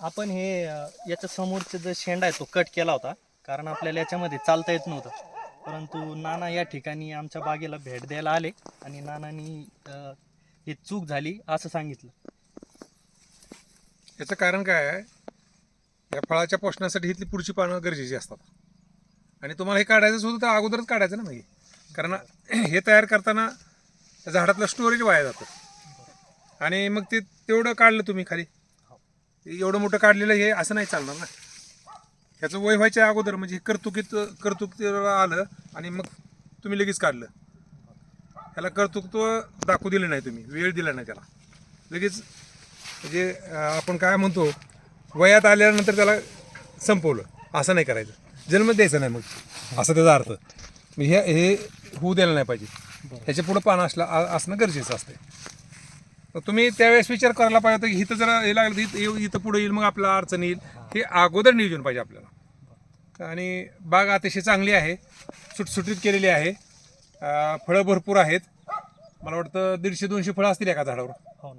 आपण हे याच्या समोरचा जो शेंडा आहे तो कट केला होता कारण आपल्याला याच्यामध्ये चालता येत नव्हतं. परंतु नाना या ठिकाणी आमच्या बागेला भेट द्यायला आले आणि नानानी हे ही चूक झाली असं सांगितलं. याचं कारण काय आहे? या फळाच्या पोषणासाठी इथली पुढची पानं गरजेची असतात. आणि तुम्हाला हे काढायचं होतं तर अगोदरच काढायचं ना म्हणजे कारण हे तयार करताना झाडातलं स्टोरेज वाया जातं. आणि मग ते तेवढं काढलं तुम्ही खाली. एवढं मोठं काढलेलं हे असं नाही चालणार ना. ह्याचं वय व्हायच्या अगोदर म्हणजे हे कर्तुकीत कर्तुकीत आलं आणि मग तुम्ही लगेच काढलं. ह्याला कर्तृत्व दाखवू दिलं नाही तुम्ही वेळ दिला नाही त्याला. लगेच म्हणजे आपण काय म्हणतो वयात आल्यानंतर त्याला संपवलं. असं नाही करायचं. जन्म द्यायचा नाही मग. असं त्याचा अर्थ. हे हे होऊ द्यायला नाही पाहिजे. ह्याच्या पुढं पानं असलं असणं गरजेचं असते तुम्ही त्यावेळेस विचार करायला पाहिजे होता की इथं जरा हे लागलं तर इथं येऊ- इथं पुढे येईल मग आपला अडचण येईल. हे अगोदर नियोजन पाहिजे आपल्याला. आणि बाग अतिशय चांगली आहे. सुटसुटीत केलेली आहे. फळं भरपूर आहेत. मला वाटतं दीडशे दोनशे फळं असतील एका झाडावर. हो